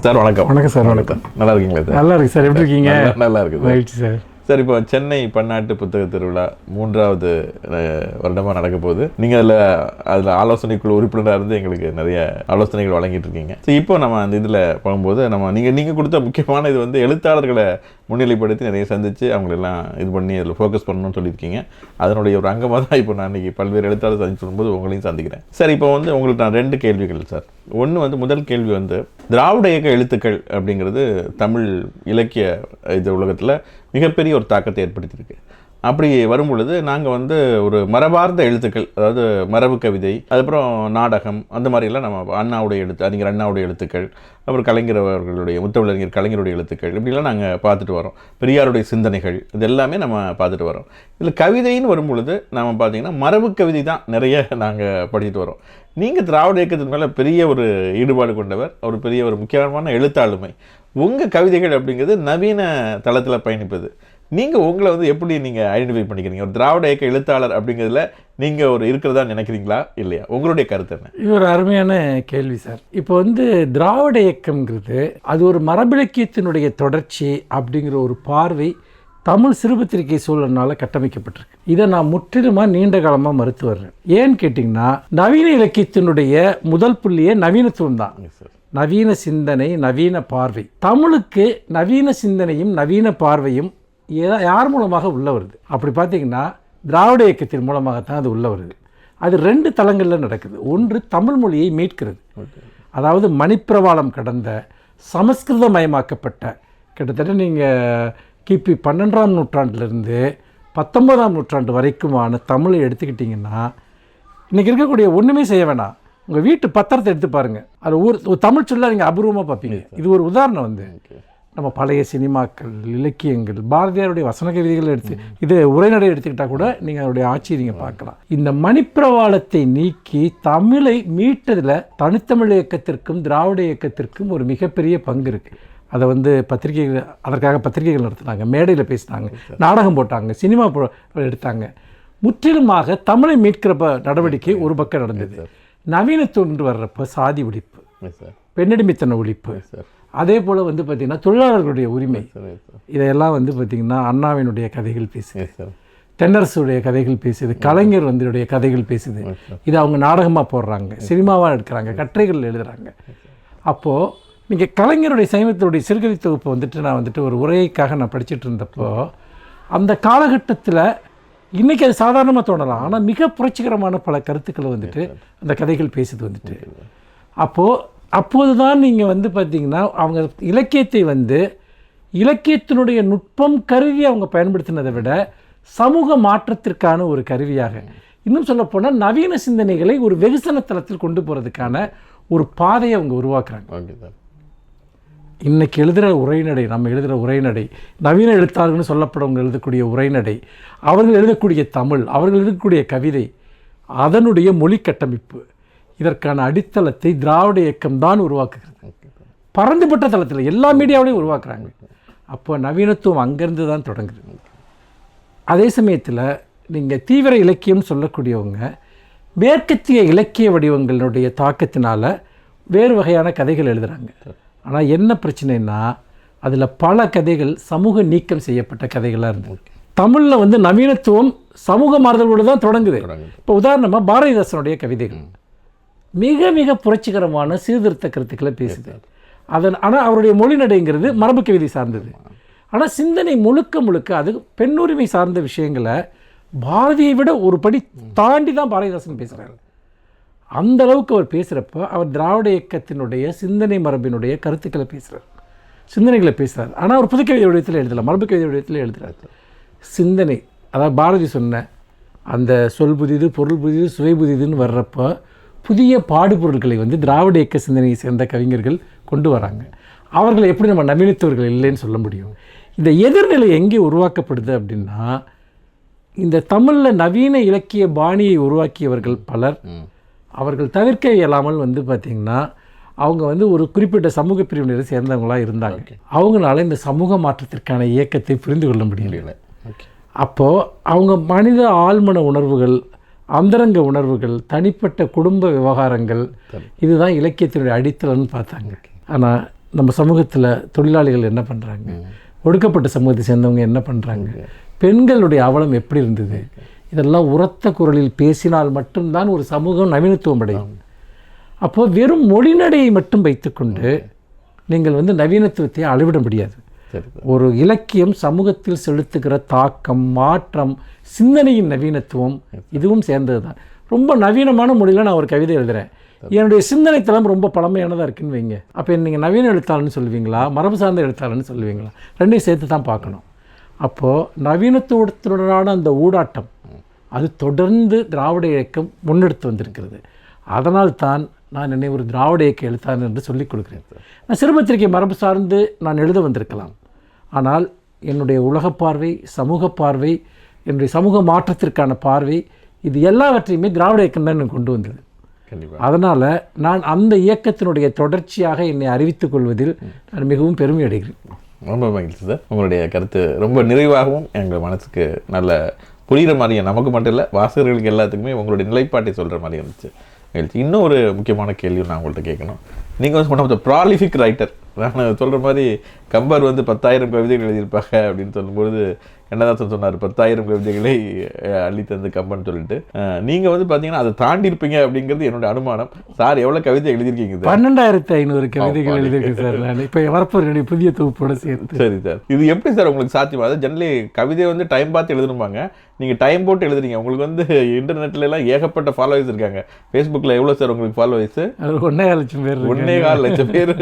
Sir வணக்கம். வணக்கம் sir வணக்கம். நல்லா இருக்கீங்களா சார்? நல்லா இருக்கு சார். எப்படி இருக்கீங்க? நல்லா- இருக்குது. மகிழ்ச்சி சார். சார் இப்போ சென்னை பன்னாட்டு புத்தக திருவிழா மூன்றாவது வருடமாக நடக்க போகுது நீங்கள் அதில் அதில் ஆலோசனைக்குழு உறுப்பினராக இருந்து எங்களுக்கு நிறைய ஆலோசனைகள் வழங்கிட்டு இருக்கீங்க ஸோ இப்போ நம்ம அந்த இதில் போகும்போது நம்ம நீங்கள் நீங்கள் கொடுத்த முக்கியமான இது வந்து எழுத்தாளர்களை முன்னிலைப்படுத்தி நிறைய சந்தித்து அவங்களெல்லாம் இது பண்ணி அதில் ஃபோக்கஸ் பண்ணணும்னு சொல்லியிருக்கீங்க. அதனுடைய ஒரு அங்கமாக தான் இப்போ நான் இன்றைக்கி பல்வேறு எழுத்தாளர் சந்திச்சு சொல்லும்போது உங்களையும் சந்திக்கிறேன். சார் இப்போ வந்து உங்களுக்கு நான் ரெண்டு கேள்விகள் சார். ஒன்று வந்து முதல் கேள்வி வந்து திராவிட இயக்க எழுத்துக்கள் அப்படிங்கிறது தமிழ் இலக்கிய இது உலகத்தில் மிகப்பெரிய ஒரு தாக்கத்தை ஏற்படுத்தியிருக்கு. அப்படி வரும் பொழுது நாங்கள் வந்து ஒரு மரபார்ந்த எழுத்துக்கள் அதாவது மரபு கவிதை அதுக்கப்புறம் நாடகம் அந்த மாதிரிலாம் நம்ம அண்ணாவுடைய எழுத்து அறிஞர் அண்ணாவுடைய எழுத்துக்கள் அப்புறம் கலைஞர் அவர்களுடைய முத்தமிழறிஞர் கலைஞருடைய எழுத்துக்கள் இப்படிலாம் நாங்கள் பார்த்துட்டு வரோம். பெரியாருடைய சிந்தனைகள் இது எல்லாமே நம்ம பார்த்துட்டு வரோம். இதில் கவிதைன்னு வரும் பொழுது நம்ம பார்த்தீங்கன்னா மரபு கவிதை தான் நிறைய நாங்கள் படிச்சுட்டு வரோம். நீங்கள் திராவிட இயக்கத்தின் மேலே பெரிய ஒரு ஈடுபாடு கொண்டவர் ஒரு பெரிய ஒரு முக்கியமான எழுத்தாளுமை. உங்கள் கவிதைகள் அப்படிங்கிறது நவீன தளத்தில் பயணிப்பது. நீங்கள் உங்களை வந்து எப்படி நீங்கள் ஐடென்டிஃபை பண்ணிக்கிறீங்க? ஒரு திராவிட இயக்க எழுத்தாளர் அப்படிங்கிறதுல நீங்கள் ஒரு இருக்கிறதா நினைக்கிறீங்களா? இல்லையா? உங்களுடைய கருத்து என்ன? இது ஒரு அருமையான கேள்வி சார். இப்போ வந்து திராவிட இயக்கம்ங்கிறது அது ஒரு மரபிலக்கியத்தினுடைய தொடர்ச்சி அப்படிங்கிற ஒரு பார்வை தமிழ் சிறுபத்திரிகை சூழல்னால கட்டமைக்கப்பட்டிருக்கு. இதை நான் முற்றிலுமாக நீண்ட காலமாக மறுத்து வர்றேன். ஏன்னு கேட்டிங்கன்னா நவீன இலக்கியத்தினுடைய முதல் புள்ளியே நவீனத்துவம் தான். சார் நவீன சிந்தனை நவீன பார்வை. தமிழுக்கு நவீன சிந்தனையும் நவீன பார்வையும் ஏதா- யார் மூலமாக உள்ள வருது? அப்படி பார்த்தீங்கன்னா திராவிட இயக்கத்தின் மூலமாகத்தான் அது உள்ள வருது. அது ரெண்டு தளங்களில் நடக்குது. ஒன்று தமிழ் மொழியை மீட்கிறது. அதாவது மணிப்பிரவாளம் கடந்த சமஸ்கிருதமயமாக்கப்பட்ட கிட்டத்தட்ட நீங்கள் கிபி பன்னெண்டாம் நூற்றாண்டிலிருந்து பத்தொன்பதாம் நூற்றாண்டு வரைக்குமான தமிழை எடுத்துக்கிட்டிங்கன்னா இன்றைக்கி இருக்கக்கூடிய ஒன்றுமே செய்ய வேணாம். உங்கள் வீட்டு பத்திரத்தை எடுத்து பாருங்கள் அது ஊர் தமிழ் சொல்ல நீங்கள் அபூர்வமாக பார்ப்பீங்க. இது ஒரு உதாரணம் வந்து. நம்ம பழைய சினிமாக்கள் இலக்கியங்கள் பாரதியாருடைய வசன கவிதைகள் எடுத்து இது உரைநடை எடுத்துக்கிட்டால் கூட நீங்கள் அதனுடைய ஆட்சியை நீங்கள் பார்க்கலாம். இந்த மணிப்பிரவாளத்தை நீக்கி தமிழை மீட்டதில் தனித்தமிழ் இயக்கத்திற்கும் திராவிட இயக்கத்திற்கும் ஒரு மிகப்பெரிய பங்கு இருக்குது அதை வந்து பத்திரிகைகள் அதற்காக பத்திரிகைகள் நடத்தினாங்க மேடையில் பேசினாங்க நாடகம் போட்டாங்க சினிமா போ- எடுத்தாங்க. முற்றிலுமாக தமிழை மீட்கிற நடவடிக்கை ஒரு பக்கம் நடந்தது. நவீனத்துவம் என்று வர்றப்ப சாதி ஒழிப்பு பெண்ணடிமைத்தன ஒழிப்பு அதே போல் வந்து பார்த்திங்கன்னா தொழிலாளர்களுடைய உரிமை இதையெல்லாம் வந்து பார்த்திங்கன்னா அண்ணாவினுடைய கதைகள் பேசுது. தென்னரசுடைய கதைகள் பேசுது. கலைஞர் வந்துடைய கதைகள் பேசுது. இது அவங்க நாடகமாக போடுறாங்க சினிமாவாக எடுக்கிறாங்க கட்டுரைகள் எழுதுறாங்க. அப்போது நீங்கள் கலைஞருடைய சைவத்தினுடைய சிறுகதை தொகுப்பு வந்துட்டு நான் வந்துட்டு ஒரு உரைக்காக நான் படிச்சுட்டு இருந்தப்போ அந்த காலகட்டத்தில் இன்றைக்கி அது சாதாரணமாக தோணலாம். ஆனால் மிக புரட்சிகரமான பல கருத்துக்களை வந்துட்டு அந்த கதைகள் பேசுது வந்துட்டு. அப்போது அப்போது தான் நீங்கள் வந்து பார்த்தீங்கன்னா அவங்க இலக்கியத்தை வந்து இலக்கியத்தினுடைய நுட்பம் கருவி அவங்க பயன்படுத்தினதை விட சமூக மாற்றத்திற்கான ஒரு கருவியாக. இன்னும் சொல்லப்போனால் நவீன சிந்தனைகளை ஒரு வெகுசன தளத்தில் கொண்டு போகிறதுக்கான ஒரு பாதையை அவங்க உருவாக்குறாங்க. இன்றைக்கி எழுதுகிற உரைநடை நம்ம எழுதுகிற உரைநடை நவீன எழுத்தாளர்கள்னு சொல்லப்படவங்க எழுதக்கூடிய உரைநடை அவர்கள் எழுதக்கூடிய தமிழ் அவர்கள் எழுதக்கூடிய கவிதை அதனுடைய மொழி கட்டமைப்பு இதற்கான அடித்தளத்தை திராவிட இயக்கம் தான் உருவாக்குகிறது. பறந்துபட்ட தளத்தில் எல்லா மீடியாவிலையும் உருவாக்குறாங்க. அப்போ நவீனத்துவம் அங்கேருந்து தான் தொடங்குது. அதே சமயத்தில் நீங்கள் தீவிர இலக்கியம் சொல்லக்கூடியவங்க மேற்கத்திய இலக்கிய வடிவங்களுடைய தாக்கத்தினால வேறு வகையான கதைகள் எழுதுகிறாங்க ஆனால் என்ன பிரச்சனைனா அதில் பல கதைகள் சமூக நீக்கம் செய்யப்பட்ட கதைகளாக இருந்தது. தமிழில் வந்து நவீனத்துவம் சமூக மாறுதலோடு தான் தொடங்குது. இப்போ உதாரணமாக பாரதிதாசனுடைய கவிதைகள். மிக மிக புரட்சிகரமான சீர்திருத்த கருத்துக்களை பேசுது. அதன் ஆனால் அவருடைய மொழிநடைங்கிறது மரபு கவிதை சார்ந்தது. ஆனால் சிந்தனை முழுக்க முழுக்க அது பெண்ணுரிமை சார்ந்த விஷயங்களை பாரதியை விட ஒரு படி தாண்டி தான் பாரதிதாசன் பேசுகிறார் அந்த அளவுக்கு அவர் பேசுகிறப்ப அவர் திராவிட இயக்கத்தினுடைய சிந்தனை மரபினுடைய கருத்துக்களை பேசுகிறார் சிந்தனைகளை பேசுகிறார் ஆனால் அவர் புதுக்கவிதை வடிவத்தில் எழுதலை மரபு கவிதை வடிவத்தில் எழுதுகிறார் சிந்தனை அதாவது பாரதி சொன்ன அந்த சொல் புதிது பொருள் புதிது சுவை புதிதுன்னு வர்றப்போ புதிய பாடுபொருட்களை வந்து திராவிட இயக்க சிந்தனையை சேர்ந்த கவிஞர்கள் கொண்டு வராங்க. அவர்களை எப்படி நம்ம நவீனத்தவர்கள் இல்லைன்னு சொல்ல முடியும்? இந்த எதிர்நிலை எங்கே உருவாக்கப்படுது அப்படின்னா இந்த தமிழில் நவீன இலக்கிய பாணியை உருவாக்கியவர்கள் பலர் அவர்கள் தவிர்க்க இயலாமல் வந்து பார்த்திங்கன்னா அவங்க வந்து ஒரு குறிப்பிட்ட சமூக பிரிவினரை சேர்ந்தவங்களாக இருந்தாங்க. அவங்களால இந்த சமூக மாற்றத்திற்கான இயக்கத்தை புரிந்து கொள்ள முடியல. அப்போது அவங்க மனித ஆழ்மன உணர்வுகள் அந்தரங்க உணர்வுகள் தனிப்பட்ட குடும்ப விவகாரங்கள் இதுதான் இலக்கியத்தினுடைய அடித்தளம்னு பார்த்தாங்க. ஆனால் நம்ம சமூகத்தில் தொழிலாளிகள் என்ன பண்ணுறாங்க ஒடுக்கப்பட்ட சமூகத்தை சேர்ந்தவங்க என்ன பண்ணுறாங்க பெண்களுடைய அவலம் எப்படி இருந்தது? இதெல்லாம் உரத்த குரலில் பேசினால் மட்டும்தான் ஒரு சமூகம் நவீனத்துவம் அடையும். அப்போது வெறும் மொழிநடையை மட்டும் வைத்துக்கொண்டு நீங்கள் வந்து நவீனத்துவத்தை அளவிட முடியாது. ஒரு இலக்கியம் சமூகத்தில் செலுத்துகிற தாக்கம் மாற்றம் சிந்தனையின் நவீனத்துவம் இதுவும் சேர்ந்தது தான் ரொம்ப நவீனமான மொழியில் நான் ஒரு கவிதை எழுதுறேன். என்னுடைய சிந்தனை தளம் ரொம்ப பழமையானதாக இருக்குன்னு வைங்க. அப்போ நீங்கள் நவீன எழுத்தாளர்னு சொல்லுவீங்களா? மரபு சார்ந்த எழுத்தாளர்னு சொல்லுவீங்களா? ரெண்டையும் சேர்த்து தான் பார்க்கணும். அப்போது நவீனத்துவத்துடனான அந்த ஊடாட்டம் அது தொடர்ந்து திராவிட இயக்கம் முன்னெடுத்து வந்திருக்கிறது. அதனால் தான் நான் என்னை ஒரு திராவிட இயக்க எழுத்தாளர் என்று சொல்லிக் கொடுக்கிறேன் நான் சிறுபத்திரிகை மரபு சார்ந்து நான் எழுத வந்திருக்கலாம். ஆனால் என்னுடைய உலகப் பார்வை சமூக பார்வை என்னுடைய சமூக மாற்றத்திற்கான பார்வை இது எல்லாவற்றையுமே திராவிட இயக்கம் தான் கொண்டு வந்தது. கண்டிப்பாக அதனால் நான் அந்த இயக்கத்தினுடைய தொடர்ச்சியாக என்னை அறிவித்துக் கொள்வதில் நான் மிகவும் பெருமை அடைகிறேன். ரொம்ப மகிழ்ச்சி சார். உங்களுடைய கருத்து ரொம்ப நிறைவாகவும் எங்கள் மனசுக்கு நல்ல புரிகிற மாதிரியும் நமக்கு மட்டும் இல்லை வாசகர்களுக்கு எல்லாத்துக்குமே உங்களுடைய நிலைப்பாட்டை சொல்கிற மாதிரி இருந்துச்சு. இன்னும் ஒரு முக்கியமான கேள்வி நான் உங்கள்கிட்ட கேட்கணும். நீங்கள் வந்து one of the prolific writer நான் சொல்கிற மாதிரி கம்பர் வந்து பத்தாயிரம் கவிதைகள் எழுதியிருப்பாங்க அப்படின்னு சொல்லும்பொழுது என்னதான் சொன்னார் பத்தாயிரம் கவிதைகளை அள்ளி தந்து கம்பன் சொல்லிட்டு. நீங்கள் வந்து பார்த்தீங்கன்னா அதை தாண்டி இருப்பீங்க அப்படிங்கிறது என்னோட அனுமானம். சார் எவ்வளோ கவிதை எழுதியிருக்கீங்க சார்? பன்னெண்டாயிரத்து ஐநூறு கவிதைகள் எழுதியிருக்கேன் சார் நான். இப்போ வரப்போகிற என்னுடைய புதிய தொகுப்போட சேர்த்து. சரி சார். இது எப்படி சார் உங்களுக்கு சாத்தியம்? அதாவது ஜென்ரலி கவிதை வந்து டைம் பார்த்து எழுதணுமாங்க நீங்கள் டைம் போட்டு எழுதுறீங்க. உங்களுக்கு வந்து இன்டர்நெட்ல எல்லாம் ஏகப்பட்ட ஃபாலோவர்ஸ் இருக்காங்க. ஃபேஸ்புக்கில் எவ்வளோ சார் உங்களுக்கு ஃபாலோவர்ஸ் ஒன்றே லட்சம் பேர். ஒன்னே கால் லட்சம் பேர்.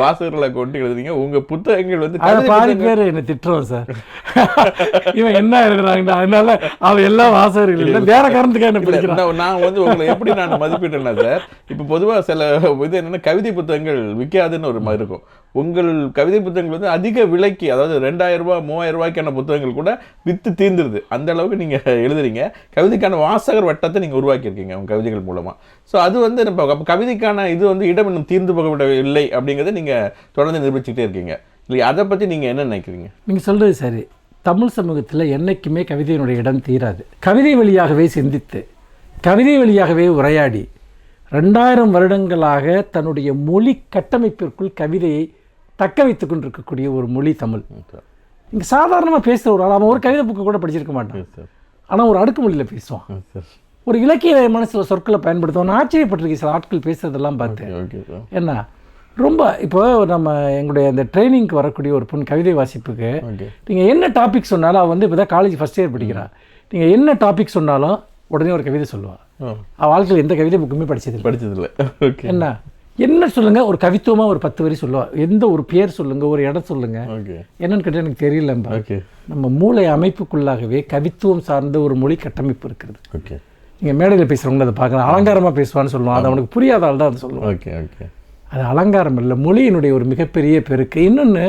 வாசகர்களை கொண்டு எழுதுறீங்க. உங்க புத்தகங்கள் வந்து பாதி பேர் என்னை திட்டுறோம் சார். இவன் என்ன எழுதுறாங்கடா அதனால அவன் எல்லா வாசகர்கள் இல்லை வேற காரணத்துக்காக என்ன படிக்கிறான். நான் வந்து உங்களை எப்படி நான் மதிப்பிட்டேன்னா சார் இப்போ பொதுவா சில இது என்னன்னா கவிதை புத்தகங்கள் விற்காதுன்னு ஒரு மாதிரி இருக்கும். உங்கள் கவிதை புத்தகங்கள் வந்து அதிக விலைக்கு அதாவது ரெண்டாயிரரூபா ரூபாய் மூவாயிரம் ரூபாய்க்கான புத்தகங்கள் கூட வித்து தீர்ந்துருது. அந்த அளவுக்கு நீங்கள் எழுதுறீங்க. கவிதைக்கான வாசகர் வட்டத்தை நீங்கள் உருவாக்கியிருக்கீங்க உங்கள் கவிதைகள் மூலமாக ஸோ அது வந்து நம்ம கவிதைக்கான இது வந்து இடம் இன்னும் தீர்ந்து போகவிடவில்லை அப்படிங்கிறத நீங்கள் தொடர்ந்து நிரூபிச்சுக்கிட்டே இருக்கீங்க. இல்லை அதை பற்றி நீங்கள் என்ன நினைக்கிறீங்க? நீங்கள் சொல்கிறது சரி. தமிழ் சமூகத்தில் என்றைக்குமே கவிதையினுடைய இடம் தீராது. கவிதை வழியாகவே சிந்தித்து கவிதை வழியாகவே உரையாடி ரெண்டாயிரம் வருடங்களாக தன்னுடைய மொழி கட்டமைப்பிற்குள் கவிதையை தக்க வைத்துக் கொண்டிருக்கக்கூடிய ஒரு மொழி தமிழ். இங்கே சாதாரணமாக பேசுகிற ஒரு ஆள் அவன் ஒரு கவிதை புக்கு கூட படிச்சிருக்க மாட்டான். ஆனால் ஒரு அடுக்குமொழியில் பேசுவான். சார். ஒரு இலக்கிய மனசில் சொற்களை பயன்படுத்துவான். நான் ஆச்சரியப்பட்டிருக்கேன் சில ஆட்கள் பேசுறதெல்லாம் பார்த்து. Okay sir. என்ன ரொம்ப இப்போ நம்ம எங்களுடைய அந்த ட்ரைனிங்க்கு வரக்கூடிய ஒரு பொண்ணு கவிதை வாசிப்புக்கு நீங்கள் என்ன டாபிக் சொன்னாலும் அவள் வந்து இப்போ தான் காலேஜ் ஃபஸ்ட் இயர் படிக்கிறா நீங்கள் என்ன டாபிக் சொன்னாலும் உடனே ஒரு கவிதை சொல்லுவாள் அவள் வாழ்க்கையில் எந்த கவிதை புக்குமே படிச்சதில்லை. படிச்சதில்ல. என்ன? என்ன சொல்லுங்கள் ஒரு கவித்துவமாக ஒரு பத்து வரி சொல்லுவாள் எந்த ஒரு பேர் சொல்லுங்கள் ஒரு இடம் சொல்லுங்கள் ஓகே. என்னன்னு கேட்டால் எனக்கு தெரியலம்பா. ஓகே. நம்ம மூளை அமைப்புக்குள்ளாகவே கவித்துவம் சார்ந்த ஒரு மொழி கட்டமைப்பு இருக்கிறது ஓகே. நீங்கள் மேடையில் பேசுகிறவங்கள அதை பார்க்கலாம். அலங்காரமாக பேசுவான்னு சொல்லுவான் அது அவனுக்கு புரியாத ஆள் தான் அதை சொல்லுவான் ஓகே ஓகே. அது அலங்காரம் இல்லை. மொழியினுடைய ஒரு மிகப்பெரிய பெருக்கு. இன்னொன்று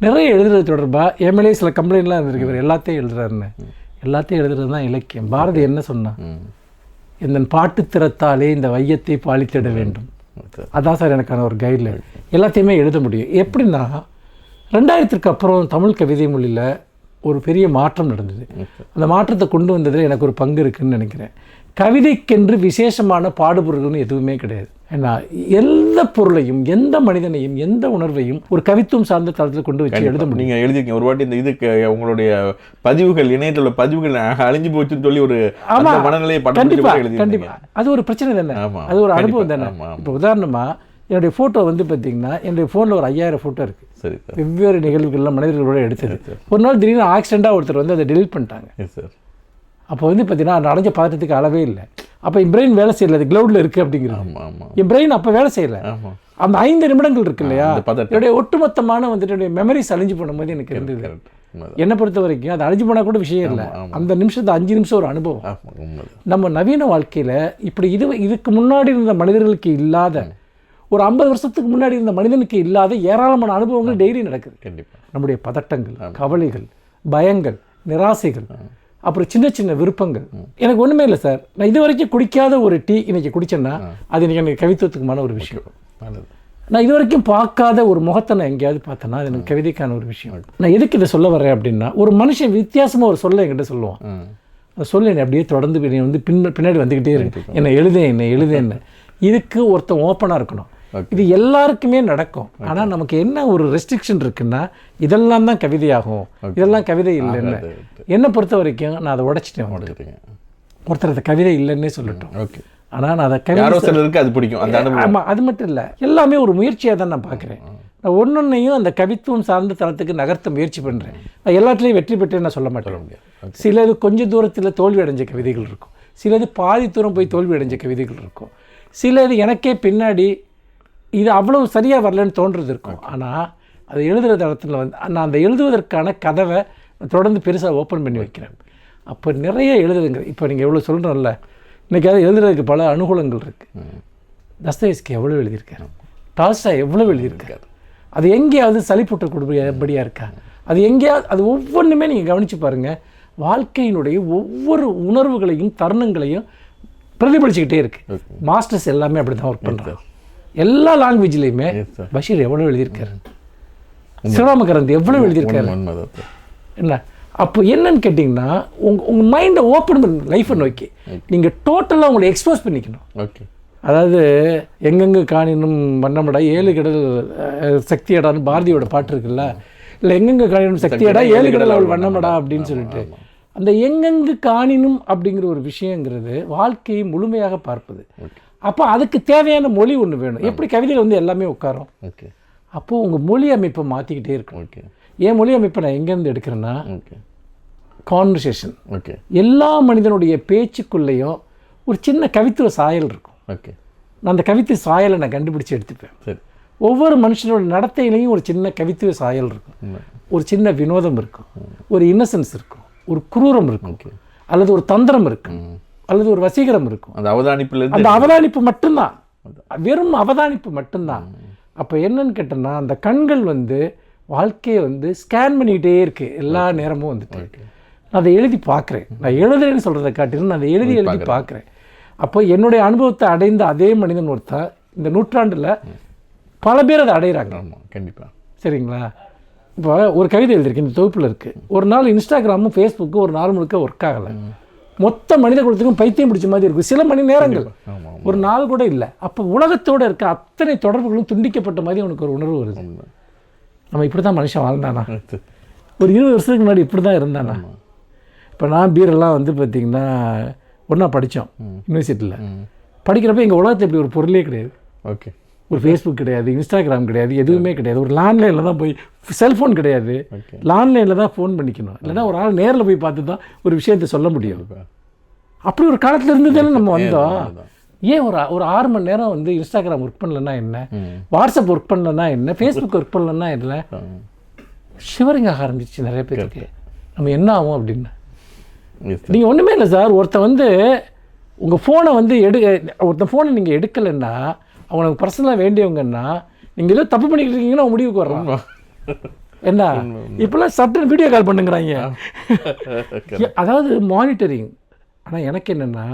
நிறைய எழுதுறது தொடர்பாக எம்எல்ஏ சில கம்ப்ளைண்ட்லாம் இருந்திருக்கு இவர் எல்லாத்தையும் எழுதுறாருன்னு. எல்லாத்தையும் எழுதுறது தான் இலக்கியம். பாரதி என்ன சொன்னான்? இந்த பாட்டு திறத்தாலே இந்த வையத்தை பாலித்திட வேண்டும். அதான் சார் எனக்கான ஒரு கைட்லைன் எல்லாத்தையுமே எழுத முடியும். எப்படின்னா ரெண்டாயிரத்திற்கு அப்புறம் தமிழ் கவிதை மொழியில் ஒரு பெரிய மாற்றம் நடந்தது. அந்த மாற்றத்தை கொண்டு வந்ததில் எனக்கு ஒரு பங்கு இருக்குன்னு நினைக்கிறேன். கவிதைக்கென்று விசேஷமான பாடுபொருள்கள்னு எதுவுமே கிடையாது. ஏன்னா எந்த பொருளையும் எந்த மனிதனையும் எந்த உணர்வையும் ஒரு கவித்துவம் சார்ந்த தளத்தில் கொண்டு வச்சு எழுத முடியும். நீங்க எழுதிருக்கீங்க. ஒரு வாட்டி இந்த இதுக்கு உங்களுடைய பதிவுகள் இணையத்துல பதிவுகள் அழிஞ்சு போச்சுன்னு சொல்லி ஒரு மனநிலையை படம் பிடிச்சு கண்டிப்பா கூட எழுதிருக்கீங்க கண்டிப்பா. அது ஒரு பிரச்சனை தானே. அது ஒரு அனுபவம். தானே. இப்போ உதாரணமா என்னுடைய ஃபோட்டோ வந்து பார்த்தீங்கன்னா என்னுடைய ஃபோனில் ஒரு ஐயாயிரம் ஃபோட்டோ இருக்குது சரி வெவ்வேறு நிகழ்வுகள்லாம் மனிதர்களோட எடுத்தது. ஒரு நாள் திடீர்னு ஆக்சிடெண்ட்டாக ஒருத்தர் வந்து அதை டெலிட் பண்ணிட்டாங்க. சார் அப்போ வந்து பார்த்தீங்கன்னா நான் அடைஞ்ச பதட்டத்துக்கு அளவே இல்லை. அப்போ என் பிரெயின் வேலை செய்யல அது க்ளவுடில் இருக்குது அப்படிங்கிறது. என் பிரெயின் அப்போ வேலை செய்யல. ஆமா. அந்த ஐந்து நிமிடங்கள் இருக்கு இல்லையா? அந்த. என்னுடைய ஒட்டுமொத்தமான வந்துட்டு என்னுடைய மெமரிஸ் அழிஞ்சு போன எனக்கு இருந்தது. என்னை பொறுத்த வரைக்கும் அது அழிஞ்சு போனால் கூட விஷயம் இல்லை. அந்த நிமிஷத்து அஞ்சு நிமிஷம் ஒரு அனுபவம். நம்ம நவீன வாழ்க்கையில் இப்படி இது இதுக்கு முன்னாடி இருந்த மனிதர்களுக்கு இல்லாத ஒரு ஐம்பது வருஷத்துக்கு முன்னாடி இருந்த மனிதனுக்கு இல்லாத ஏராளமான அனுபவங்கள் டெய்லி நடக்குது. நம்முடைய பதட்டங்கள் கவலைகள் பயங்கள் நிராசைகள் அப்புறம் சின்ன சின்ன விருப்பங்கள். எனக்கு ஒன்றுமே இல்லை சார். நான் இது வரைக்கும் குடிக்காத ஒரு டீ இன்னைக்கு குடிச்சேன்னா அது இன்னைக்கு எனக்கு கவித்துவத்துக்குமான ஒரு விஷயம். நான் இது வரைக்கும் பார்க்காத ஒரு முகத்தை நான் எங்கேயாவது பார்த்தேன்னா அது எனக்கு கவிதைக்கான ஒரு விஷயம். நான் எதுக்கு இதை சொல்ல வரேன் அப்படின்னா ஒரு மனுஷன் வித்தியாசமாக ஒரு சொல்ல என்கிட்ட சொல்லுவான். அந்த சொல்ல என்னை அப்படியே தொடர்ந்து என்னை வந்து பின்ன பின்னாடி வந்துக்கிட்டே இருக்கு. என்னை எழுதேன் என்னை எழுதேன்னு இதுக்கு ஒருத்தன் ஓப்பனாக இருக்கணும். இது எல்லாருக்குமே நடக்கும். ஆனா நமக்கு என்ன ஒரு ரெஸ்ட்ரிக்ஷன் இருக்குன்னா இதெல்லாம் தான் கவிதையாகும். இதெல்லாம் கவிதை இல்லைன்னு. என்னை பொறுத்த வரைக்கும் நான் அதை உடைச்சிட்டேன் ஒருத்தர் அதை கவிதை இல்லைன்னே சொல்லட்டும். ஓகே ஆனா நான் அதை கவிதை சிலருக்கு அது பிடிக்கும். அந்த அனுபவம். ஆமா அது மட்டும் இல்லை. எல்லாமே ஒரு முயற்சியாக தான் நான் பார்க்குறேன் நான் ஒன்னொன்னையும் அந்த கவித்துவம் சார்ந்த தளத்துக்கு நகர்த்த முயற்சி பண்ணுறேன் நான் எல்லாத்துலேயும் வெற்றி பெற்றேன்னு நான் சொல்ல மாட்டேன். சிலது கொஞ்ச தூரத்தில் தோல்வி அடைஞ்ச கவிதைகள் இருக்கும். சிலது பாதி தூரம் போய் தோல்வி அடைஞ்ச கவிதைகள் இருக்கும். சிலது எனக்கே பின்னாடி இது அவ்வளவு சரியாக வரலன்னு தோன்றது இருக்கும். ஆனால் அது எழுதுகிற தளத்தில் வந்து நான் அந்த எழுதுவதற்கான கதவை தொடர்ந்து பெருசாக ஓப்பன் பண்ணி வைக்கிறேன். அப்போ நிறைய எழுதுதுங்க இப்போ நீங்கள் எவ்வளோ சொல்கிறோம்ல இன்றைக்கி அது எழுதுறதுக்கு பல அனுகூலங்கள் இருக்குது தஸ்தேஸ்கி எவ்வளோ எழுதியிருக்காரு? டால்ஸ்டா எவ்வளோ எழுதியிருக்காரு? அது எங்கேயாவது சளிப்புட்டக்கூடியபடியாக இருக்கா? அது எங்கேயாவது அது ஒவ்வொன்றுமே நீங்கள் கவனித்து பாருங்கள் வாழ்க்கையினுடைய ஒவ்வொரு உணர்வுகளையும் தருணங்களையும் பிரதிபலிச்சுக்கிட்டே இருக்கு. மாஸ்டர்ஸ் எல்லாமே அப்படி தான் ஒர்க் பண்ணுறாங்க எல்லா லாங்குவேஜ்லேயுமே. பஷீர் எவ்வளோ எழுதியிருக்காரு? சிவராமகரந்த் எவ்வளோ எழுதியிருக்காரு? உண்மைதான் சார் என்ன? அப்போ என்னன்னு கேட்டிங்கன்னா உங்கள் உங்கள் மைண்டை ஓப்பன் பண்ணி லைஃப்பை நோக்கி. நீங்கள் டோட்டலாக உங்களை எக்ஸ்போஸ் பண்ணிக்கணும். ஓகே அதாவது எங்கெங்கு காணினும் வண்ணமடா ஏழு கடல் சக்தியடான்னு பாரதியோட பாட்டு இருக்குல்ல? இல்லை எங்கெங்கு காணினும் சக்தியடா ஏழு கடல் அவள் வண்ணமடா அப்படின்னு சொல்லிட்டு. அந்த எங்கெங்கு காணினும் அப்படிங்கிற ஒரு விஷயங்கிறது வாழ்க்கையை முழுமையாக பார்ப்பது. அப்போ அதுக்கு தேவையான மொழி ஒன்று வேணும். எப்படி கவிதையில் வந்து எல்லாமே உட்காரும்? ஓகே. அப்போது உங்கள் மொழி அமைப்பை மாற்றிக்கிட்டே இருக்கணும். ஓகே. ஏன் மொழி அமைப்பை நான் எங்கேருந்து எடுக்கிறேன்னா கான்வர்சேஷன் ஓகே. எல்லா மனிதனுடைய பேச்சுக்குள்ளேயும் ஒரு சின்ன கவித்துவ சாயல் இருக்கும். ஓகே. நான் அந்த கவித்துவ சாயலை நான் கண்டுபிடிச்சு எடுத்துப்பேன். சரி. ஒவ்வொரு மனுஷனோட நடத்தையிலையும் ஒரு சின்ன கவித்துவ சாயல் இருக்கும். ஒரு சின்ன வினோதம் இருக்கும். ஒரு இன்னசென்ஸ் இருக்கும். ஒரு குரூரம் இருக்கும். ஓகே. அல்லது ஒரு தந்திரம் இருக்கும். அல்லது ஒரு வசீகரம் இருக்கும். அந்த அவதானிப்புல அந்த அவதானிப்பு மட்டும்தான். வெறும் அவதானிப்பு மட்டும்தான். அப்போ என்னன்னு கேட்டோம்னா அந்த கண்கள் வந்து வாழ்க்கையை வந்து ஸ்கேன் பண்ணிக்கிட்டே இருக்கு. எல்லா நேரமும் வந்துட்டு. நான் அதை எழுதி பார்க்குறேன். நான் எழுதுறேன்னு சொல்கிறத காட்டிலும் நான் அதை எழுதி எழுதி பார்க்குறேன். அப்போ என்னுடைய அனுபவத்தை அடைந்த அதே மனிதன் ஒருத்தன் இந்த நூற்றாண்டில் பல பேர் அதை அடைகிறாங்க. ஆமா கண்டிப்பா. சரிங்களா? இப்போ ஒரு கவிதை எழுதியிருக்கு இந்த தொகுப்பில் இருக்குது ஒரு நாள் இன்ஸ்டாகிராமும் ஃபேஸ்புக்கும் ஒரு நாள் முழுக்க ஒர்க் ஆகலை. மொத்த மனித குலத்துக்கும் பைத்தியம் பிடிச்ச மாதிரி இருக்கும். சில மணி நேரங்கள். ஒரு நாள் கூட இல்லை. அப்போ உலகத்தோட இருக்க அத்தனை தொடர்புகளும் துண்டிக்கப்பட்ட மாதிரி அவனுக்கு ஒரு உணர்வு வருது. நம்ம இப்படி தான் மனுஷன் வாழ்ந்தானா. ஒரு இருபது வருஷத்துக்கு முன்னாடி இப்படி தான் இருந்தானா இப்போ நான் பீரெல்லாம் வந்து பார்த்திங்கன்னா ஒன்றா படித்தோம் யூனிவர்சிட்டியில் படிக்கிறப்ப எங்கள் உலகத்தில் இப்படி ஒரு பொருளே கிடையாது. ஓகே. ஒரு ஃபேஸ்புக் கிடையாது இன்ஸ்டாகிராம் கிடையாது எதுவுமே கிடையாது. ஒரு லேண்ட்லைனில் தான் போய் செல்ஃபோன் கிடையாது. லேண்ட்லைனில் தான் ஃபோன் பண்ணிக்கணும். இல்லைன்னா ஒரு ஆள் நேரில் போய் பார்த்து தான் ஒரு விஷயத்தை சொல்ல முடியும். அப்படி ஒரு காலத்தில் இருந்து தானே நம்ம வந்தோம்? ஏன் ஒரு ஒரு ஆறு மணி நேரம் வந்து இன்ஸ்டாகிராம் ஒர்க் பண்ணலன்னா என்ன? வாட்ஸ்அப் ஒர்க் பண்ணலன்னா என்ன? ஃபேஸ்புக் ஒர்க் பண்ணலன்னா என்ன? ஷிவரிங் ஆக ஆரம்பிச்சு நிறைய பேருக்கு. நம்ம என்ன ஆகும் அப்படின்னு? நீங்கள் ஒன்றுமே இல்லை சார் ஒருத்தன் வந்து உங்கள் ஃபோனை வந்து எடு ஒருத்தன் ஃபோனை நீங்கள் எடுக்கலைன்னா அவனுக்கு பர்சனலாக வேண்டியவங்கன்னா நீங்கள் ஏதோ தப்பு பண்ணிக்கிட்டு இருக்கீங்கன்னா முடிவுக்கு வர்றான் என்ன? இப்போல்லாம் சட்டுன்னு வீடியோ கால் பண்ணுங்கிறாங்க. அதாவது மானிட்டரிங் ஆனால் எனக்கு என்னென்னா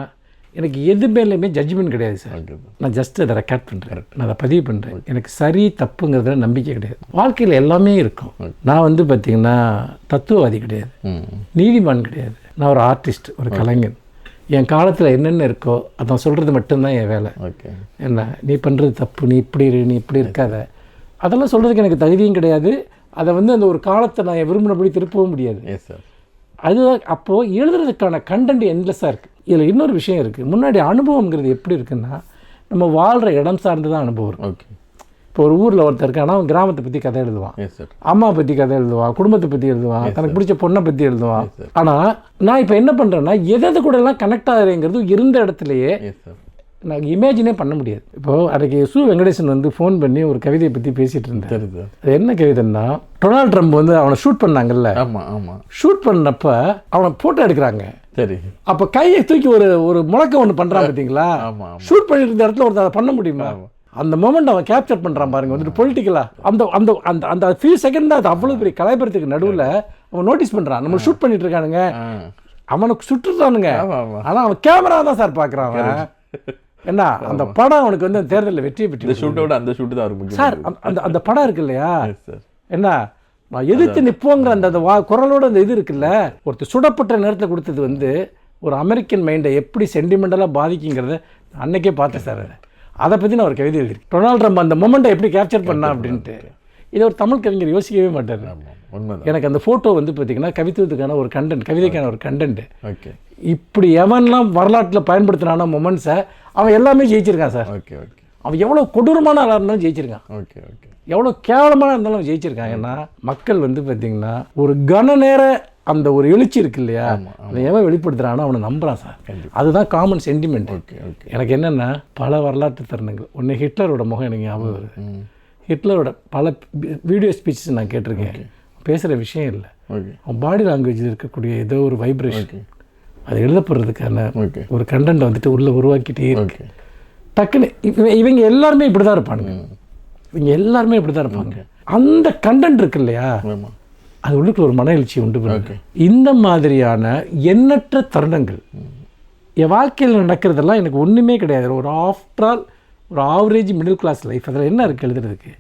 எனக்கு எது மேலேயுமே ஜட்ஜ்மெண்ட் கிடையாது சார் நான் ஜஸ்ட் அதை ரெக்கார்ட் பண்ணுறேன் நான் அதை பதிவு பண்ணுறேன் எனக்கு சரி தப்புங்கிறதுல நம்பிக்கை கிடையாது. வாழ்க்கையில் எல்லாமே இருக்கும். நான் வந்து பார்த்திங்கன்னா தத்துவவாதி கிடையாது. நீதிமான் கிடையாது. நான் ஒரு ஆர்டிஸ்ட் ஒரு கலைஞன். என் காலத்தில் என்னென்ன இருக்கோ அதான் சொல்கிறது மட்டும்தான் என் வேலை. ஓகே. என்ன நீ பண்ணுறது தப்பு நீ இப்படி இரு நீ இப்படி இருக்காத. அதெல்லாம் சொல்கிறதுக்கு எனக்கு தகுதியும் கிடையாது. அதை வந்து அந்த ஒரு காலத்தை நான் விரும்பினபடி திருப்பவும் முடியாது. எஸ் சார் அதுதான் அப்போது எழுதுறதுக்கான கண்டென்ட் எண்ட்லெஸ்ஸாக இருக்குது இதில் இன்னொரு விஷயம் இருக்குது முன்னாடி அனுபவங்கிறது எப்படி இருக்குன்னா நம்ம வாழ்கிற இடம் சார்ந்து தான் அனுபவம். ஓகே. இப்போ ஒரு ஊரில் ஒருத்தர் இருக்கானா அவன் கிராமத்தை பற்றி கதை எழுதுவான் அம்மா பற்றி கதை எழுதுவான் குடும்பத்தை பற்றி எழுதுவான் தனக்கு பிடிச்ச பொண்ணை பற்றி எழுதுவான் ஆனால் நான் இப்போ என்ன பண்ணுறேன்னா எதை கூட எல்லாம் கனெக்ட் ஆகுறேங்கிறது இருந்த இடத்துலையே நான் இமேஜினே பண்ண முடியாது. இப்போது அன்றைக்கி சு வெங்கடேசன் வந்து ஃபோன் பண்ணி ஒரு கவிதையை பற்றி பேசிகிட்டு இருந்தார். அது என்ன கவிதைன்னா டொனால்ட் ட்ரம்ப் வந்து அவனை ஷூட் பண்ணாங்கல்ல. ஆமா ஆமா. ஷூட் பண்ணப்ப அவனை ஃபோட்டோ எடுக்கிறாங்க. சரி. அப்போ கையை தூக்கி ஒரு ஒரு முழக்கம் ஒன்று பண்ணுறான் பார்த்தீங்களா ஆமா ஆமா. ஷூட் பண்ணிட்டு இருந்த இடத்துல ஒருத்தர் அதை பண்ண முடியுமா? அந்த மொமெண்ட் அவன் கேப்சர் பண்ணுறான் பாருங்க வந்துட்டு பொலிட்டிக்கலா அந்த அந்த அந்த அந்த ஃபியூ செகண்ட் தான் அது அவ்வளோ பெரிய கலைபுரத்துக்கு நடுவில் அவன் நோட்டீஸ் பண்ணுறான் நம்ம ஷூட் பண்ணிட்டு இருக்கானுங்க. அவனுக்கு ஆமா ஆனால் அவன் கேமரா தான் சார் பார்க்குறான் அவன். என்ன அந்த படம் அவனுக்கு வந்து தேர்தலில் வெற்றியை பெற்று ஷூட்டோட அந்த ஷூட் தான் இருக்கும் சார் அந்த- அந்த படம் இருக்கு இல்லையா? என்ன நான் எதிர்த்து நிற்போங்கிற அந்த அந்த வா குரலோட அந்த இது இருக்குல்ல ஒருத்தர் சுடப்பட்ட நேரத்தில் கொடுத்தது வந்து ஒரு அமெரிக்கன் மைண்டை எப்படி சென்டிமெண்டலாக பாதிக்குங்கிறத அன்னைக்கே பார்த்தேன் சார் அதை பற்றி நான் ஒரு கவிதை எழுதியிருக்கேன். டொனால்ட் ட்ரம்ப் அந்த மொமெண்ட்டை எப்படி கேப்சர் பண்ணா அப்படின்ட்டு. இதை ஒரு தமிழ் கவிஞர் யோசிக்கவே மாட்டார். உண்மைதான். எனக்கு அந்த ஃபோட்டோ வந்து பார்த்தீங்கன்னா கவித்துவத்துக்கான ஒரு கண்டென்ட் கவிதைக்கான ஒரு கண்டென்ட் ஓகே. இப்படி எவன்லாம் வரலாற்றில் பயன்படுத்தினான மொமெண்ட்ஸை அவன் எல்லாமே ஜெயிச்சிருக்கான் சார். Okay okay. அவன் எவ்வளோ கொடூரமான ஆளாக இருந்தாலும் ஜெயிச்சிருக்கான். Okay okay. எவ்வளோ கேவலமான இருந்தாலும் ஜெயிச்சிருக்கான். ஏன்னா மக்கள் வந்து பார்த்தீங்கன்னா ஒரு கன நேர அந்த ஒரு எழுச்சி இருக்கு இல்லையா? அதை எவன் வெளிப்படுத்துறானோ அவனை நம்புறான் சார். அதுதான் காமன் சென்டிமெண்ட் எனக்கு என்னென்னா பல வரலாற்று தருணங்கள். ஒன்று ஹிட்லரோட முகம் எனக்கு ஞாபகம் வருது. ஹிட்லரோட பல வீடியோ ஸ்பீச்சஸ் நான் கேட்டிருக்கேன். பேசுகிற விஷயம் இல்லை. அவன் பாடி லாங்குவேஜில் இருக்கக்கூடிய ஏதோ ஒரு வைப்ரேஷன் அது எழுதப்படுறதுக்கான ஒரு கண்டென்ட் வந்துட்டு உள்ளே உருவாக்கிட்டே இருக்கு. டக்குன்னு இவ- இவங்க எல்லாருமே இப்படி தான் இருப்பானுங்க இவங்க எல்லாருமே இப்படி தான் இருப்பாங்க அந்த கண்டென்ட் இருக்கு இல்லையா? அது உள்ளுக்குள்ள ஒரு மன எழுச்சி உண்டு பண்ணுது இந்த மாதிரியான எண்ணற்ற தருணங்கள். என் வாழ்க்கையில் நடக்கிறதெல்லாம் எனக்கு ஒன்றுமே கிடையாது. ஒரு ஆஃப்டர் ஆல் ஒரு ஆவரேஜ் மிடில் கிளாஸ் லைஃப் அதில் என்ன இருக்குது எழுதுறதுக்கு?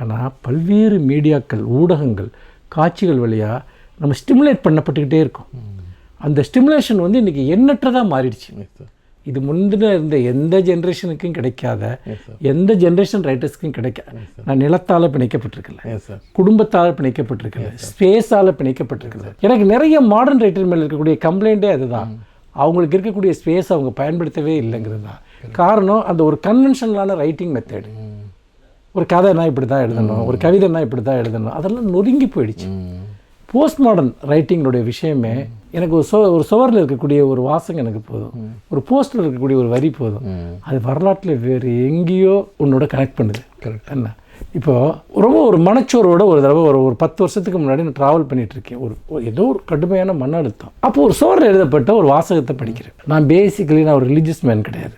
ஆனால் பல்வேறு மீடியாக்கள் ஊடகங்கள் காட்சிகள் வழியாக நம்ம ஸ்டிமுலேட் பண்ணப்பட்டுக்கிட்டே இருக்கோம். அந்த ஸ்டிமுலேஷன் வந்து இன்றைக்கி எண்ணற்றதாக மாறிடுச்சு. இது முந்தின இருந்த எந்த ஜென்ரேஷனுக்கும் கிடைக்காத எந்த ஜென்ரேஷன் ரைட்டர்ஸ்க்கும் கிடைக்காது நான் நிலத்தால் பிணைக்கப்பட்டிருக்கல. குடும்பத்தால் பிணைக்கப்பட்டிருக்கல. ஸ்பேஸால் பிணைக்கப்பட்டிருக்கல. எனக்கு நிறைய மாடர்ன் ரைட்டர் மேலே இருக்கக்கூடிய கம்ப்ளைண்ட்டே அதுதான். அவங்களுக்கு இருக்கக்கூடிய ஸ்பேஸ் அவங்க பயன்படுத்தவே இல்லைங்கிறது தான். காரணம் அந்த ஒரு கன்வென்ஷனலான ரைட்டிங் மெத்தடு ஒரு கதைனா இப்படி தான் எழுதணும் ஒரு கவிதைனா இப்படி தான் எழுதணும். அதெல்லாம் நொறுங்கி போயிடுச்சு. போஸ்ட் மாடர்ன் ரைட்டிங்களுடைய விஷயமே எனக்கு ஒரு சோ ஒரு சுவரில் இருக்கக்கூடிய ஒரு வாசகம் எனக்கு போதும். ஒரு போஸ்டில் இருக்கக்கூடிய ஒரு வரி போதும். அது வரலாற்றில் வேறு எங்கேயோ உன்னோட கனெக்ட் பண்ணுது. கரெக்ட் என்ன? இப்போ ரொம்ப ஒரு மனச்சோரோட ஒரு தடவை ஒரு ஒரு பத்து வருஷத்துக்கு முன்னாடி நான் ட்ராவல் பண்ணிட்டு இருக்கேன். ஒரு ஏதோ ஒரு கடுமையான மன அழுத்தம். அப்போ ஒரு சோறில் எழுதப்பட்ட ஒரு வாசகத்தை படிக்கிறேன். நான் பேசிக்கலி நான் ஒரு ரிலீஜியஸ் மேன் கிடையாது.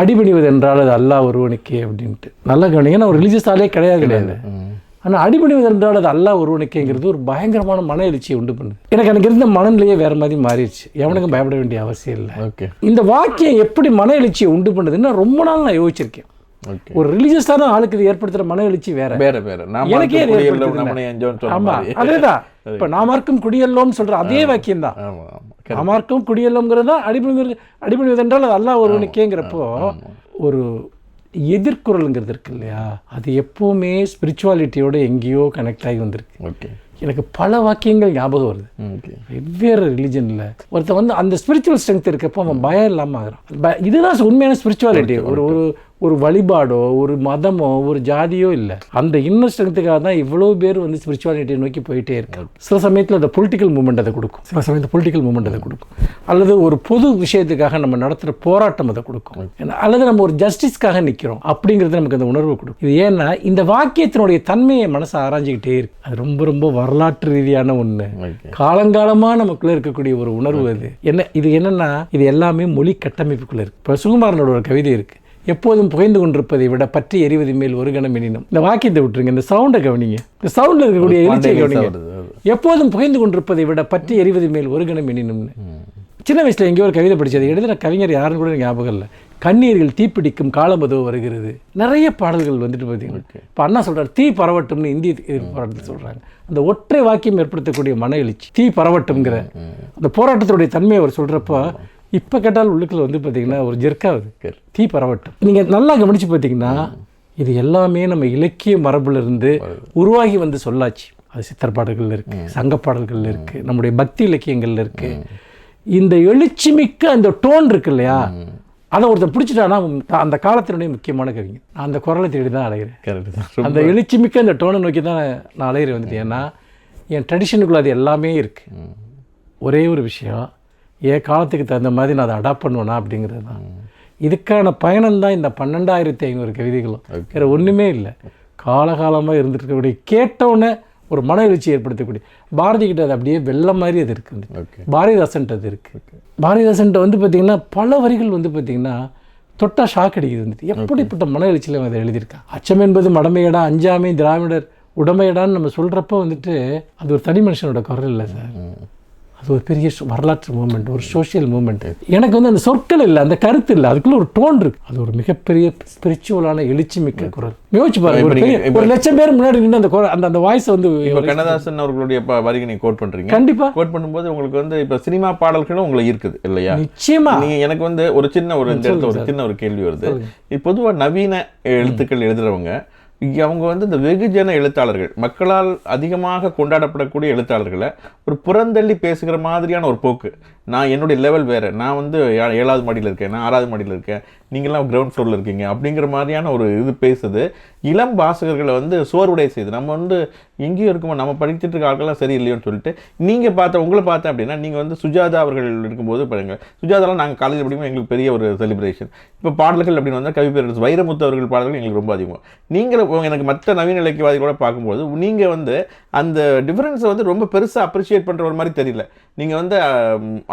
அடிபணிவது என்றால் அது அல்லாஹ் ஒருவனுக்கே அப்படின்ட்டு. நல்ல கவனிங்க நான் ஒரு ரிலீஜியஸ் ஆளே கிடையாது. கிடையாது. ஆனால் அடிபணிவது என்றால் அது அல்லாஹ் ஒருவனுக்கேங்கிறது ஒரு பயங்கரமான மன எழுச்சியை உண்டு பண்ணுது. எனக்கு எனக்கு இருந்த மனநிலையே வேற மாதிரி மாறிடுச்சு. எவனுக்கும் பயப்பட வேண்டிய அவசியம் இல்லை. ஓகே. இந்த வாக்கியம் எப்படி மன எழுச்சியை உண்டு பண்ணுதுன்னு ரொம்ப நாள் நான் யோசிச்சிருக்கேன். ஒரு ரிலீஜியஸான ஆளுக்கு இது ஏற்படுத்துகிற மன எழுச்சி வேற. வேற வேற. எனக்கே அது ஆமா மாதிரி. அதேதான். இப்ப நாமார்க்கும் குடியல்லோம்னு சொல்ற அதே வாக்கியம் தான். நாமார்க்கும் குடியல்லோங்கிறது தான் அடிபணிவது அடிபணிவது என்றால் அது அல்லாஹ் ஒருவனுக்கேங்கிறப்போ ஒரு எதிர்குரலுங்கிறது இருக்கு இல்லையா அது எப்பவுமே ஸ்பிரிச்சுவாலிட்டியோட எங்கேயோ கனெக்ட் ஆகி வந்திருக்கு. ஓகே. எனக்கு பல வாக்கியங்கள் ஞாபகம் வருது. வெவ்வேறு ரிலிஜனில் ஒருத்தன் வந்து அந்த ஸ்பிரிச்சுவல் ஸ்ட்ரென்த் இருக்கப்போ அவன் பயம் இல்லாமல் ஆகிறான். இதுதான் உண்மையான ஸ்பிரிச்சுவாலிட்டி ஒரு ஒரு ஒரு வழிபாடோ ஒரு மதமோ ஒரு ஜாதியோ இல்லை. அந்த இன்னர் ஸ்ட்ரென்த்துக்காக தான் இவ்வளோ பேர் வந்து ஸ்பிரிச்சுவாலிட்டியை நோக்கி போயிட்டே இருக்காங்க சில சமயத்தில் அந்த பொலிட்டிக்கல் மூமெண்ட் அதை கொடுக்கும். சில சமயத்தில் பொலிட்டிக்கல் மூமெண்ட் அதை கொடுக்கும். அல்லது ஒரு பொது விஷயத்துக்காக நம்ம நடத்துகிற போராட்டம் அதை கொடுக்கும். அல்லது நம்ம ஒரு ஜஸ்டிஸ்க்காக நிற்கிறோம் அப்படிங்கிறது நமக்கு அந்த உணர்வு கொடுக்கும். இது ஏன்னா இந்த வாக்கியத்தினுடைய தன்மையை மனசை ஆராய்ஞ்சிக்கிட்டே இருக்கு. அது ரொம்ப ரொம்ப வரலாற்று ரீதியான ஒன்று ஓகே. காலங்காலமா நமக்குள்ள இருக்கக்கூடிய ஒரு உணர்வு அது. என்ன இது என்னன்னா இது எல்லாமே மொழி கட்டமைப்புக்குள்ள இருக்கு. இப்போ சுகுமாரனோட ஒரு கவிதை இருக்கு. எப்போதும் புகைந்து கொண்டிருப்பதை விட பற்றி எரிவது மேல் ஒரு கணம் எனினும். இந்த வாக்கியத்தை விட்டுருங்க இந்த சவுண்டை கவனிங்க. இந்த சவுண்ட்ல இருக்கக்கூடிய எழுச்சியை கவனிங்க. எப்போதும் புகைந்து கொண்டிருப்பதை விட பற்றி எரிவது மேல் ஒரு கணம் எனினும்னு. சின்ன வயசுல எங்கேயோ ஒரு கவிதை படிச்சது எழுதின கவிஞர் யாருன்னு கூட ஞாபகம் இல்லை. கண்ணீர்கள் தீப்பிடிக்கும் காலம் அதோ வருகிறது. நிறைய பாடல்கள் வந்துட்டு பார்த்தீங்கன்னா இப்போ அண்ணா சொல்றாரு தீ பரவட்டும்னு இந்திய போராட்டத்தில் சொல்றாங்க. அந்த ஒற்றை வாக்கியம் ஏற்படுத்தக்கூடிய மன எழுச்சி தீ பரவட்டும்ங்கிற. அந்த போராட்டத்தினுடைய தன்மையை அவர் சொல்றப்போ இப்போ கேட்டால் உள்ளுக்குள்ள வந்து பார்த்தீங்கன்னா ஒரு ஜெர்க்காகுது சரி. தீ பரவட்டும். நீங்கள் நல்லா கவனிச்சு பார்த்தீங்கன்னா இது எல்லாமே நம்ம இலக்கிய மரபுல இருந்து உருவாகி வந்து சொல்லாச்சு. அது சித்தர் பாடல்கள்ல இருக்கு சங்க பாடல்கள்ல இருக்கு நம்முடைய பக்தி இலக்கியங்கள்ல இருக்கு. இந்த எழுச்சிமிக்க அந்த டோன் இருக்கு இல்லையா? அதை ஒருத்தன் பிடிச்சிட்டானா அந்த காலத்தினுடைய முக்கியமான கவிஞர் நான் அந்த குரலை தேடி தான். அலைகிறேன் அந்த எழுச்சிமிக்க அந்த டோனை நோக்கி தான் நான் அலைகிறேன் வந்துட்டு. ஏன்னா என் ட்ரெடிஷனுக்குள்ள அது எல்லாமே இருக்கு. ஒரே ஒரு விஷயம் என் காலத்துக்கு தகுந்த மாதிரி நான் அதை அடாப்ட் பண்ணுவேனா அப்படிங்கிறது தான். இதுக்கான பயணம் தான் இந்த பன்னெண்டாயிரத்தி ஐநூறு கவிதைகளும். வேறு ஒன்றுமே இல்லை. காலகாலமாக இருந்துட்டு இருக்கக்கூடிய கேட்டவுடனே ஒரு மன எழுச்சி ஏற்படுத்தக்கூடிய. பாரதி கிட்ட அது அப்படியே வெள்ளம் மாதிரி அது இருக்குது பாரதிதாசன்ட்டு அது இருக்குது பாரதிதாசன்ட்ட வந்து பார்த்திங்கன்னா பல வரிகள் வந்து பார்த்திங்கன்னா தொட்டா ஷாக் அடிக்குது வந்துட்டு. எப்படிப்பட்ட மன எழுச்சியில் அதை எழுதியிருக்கான் அச்சம் என்பது மடமையடா அஞ்சாமை திராவிடர் உடமையடான்னு நம்ம சொல்கிறப்ப வந்துட்டு அது ஒரு தனி மனுஷனோட குரல் இல்லை சார். அது ஒரு பெரிய வரலாற்று மூமெண்ட் ஒரு சோஷியல் மூமெண்ட் எனக்கு வந்து அந்த சொற்கள் இல்லை அந்த கருத்து இல்லை அதுக்குள்ள ஒரு டோன் இருக்கு. அது ஒரு மிகப்பெரிய ஸ்பிரிச்சுவலான எழுச்சி மிக்க குரல். யோசிச்சு பாருங்க ஒரு லட்சம் பேர் முன்னாடி நின்று அந்த குரல் அந்த அந்த வாய்ஸ் வந்து கண்ணதாசன் அவர்களுடைய ப- வரிகை நீங்க கோட் பண்றீங்க. கண்டிப்பா. கோட் பண்ணும்போது உங்களுக்கு வந்து இப்போ சினிமா பாடல்களும் உங்களுக்கு இருக்குது இல்லையா? நிச்சயமா. நீங்க எனக்கு வந்து ஒரு சின்ன ஒரு ஒரு சின்ன ஒரு கேள்வி வருது. பொதுவா நவீன எழுத்துக்கள் எழுதுறவங்க அவங்க வந்து இந்த வெகுஜன எழுத்தாளர்கள் மக்களால் அதிகமாக கொண்டாடப்படக்கூடிய எழுத்தாளர்களை ஒரு புறந்தள்ளி பேசுகிற மாதிரியான ஒரு போக்கு. நான் என்னுடைய லெவல் வேறு. நான் வந்து ஏ- ஏழாவது மாடியில் இருக்கேன் நான் ஆறாவது மாடியில் இருக்கேன். நீங்களாம் கிரவுண்ட் ஃப்ளோரில் இருக்கீங்க அப்படிங்கிற மாதிரியான ஒரு இது பேசுது. இளம் வாசகர்களை வந்து சோர்வுடைய செய்யுது நம்ம வந்து எங்கேயும் இருக்குமோ நம்ம படிச்சுட்டு இருக்க ஆட்கள்லாம் சரியில்லையோன்னு சொல்லிட்டு நீங்கள் பார்த்த உங்களை பார்த்தேன் அப்படின்னா நீங்கள் வந்து சுஜாதா அவர்கள் இருக்கும்போது பாருங்க. சுஜாதாலாம் நாங்கள் காலேஜ் படிக்கும்போது எங்களுக்கு பெரிய ஒரு செலிப்ரேஷன் இப்போ பாடல்கள் அப்படின்னு வந்தால் கவி பேரரசு வைரமுத்து அவர்கள் பாடல்கள் எங்களுக்கு ரொம்ப அதிகம். நீங்கள் எனக்கு மற்ற நவீன இலக்கியவாதிகளோட பார்க்கும்போது நீங்கள் வந்து அந்த டிஃப்ரென்ஸை வந்து ரொம்ப பெருசாக அப்ரிஷியேட் பண்ணுற ஒரு மாதிரி தெரியல. நீங்கள் வந்து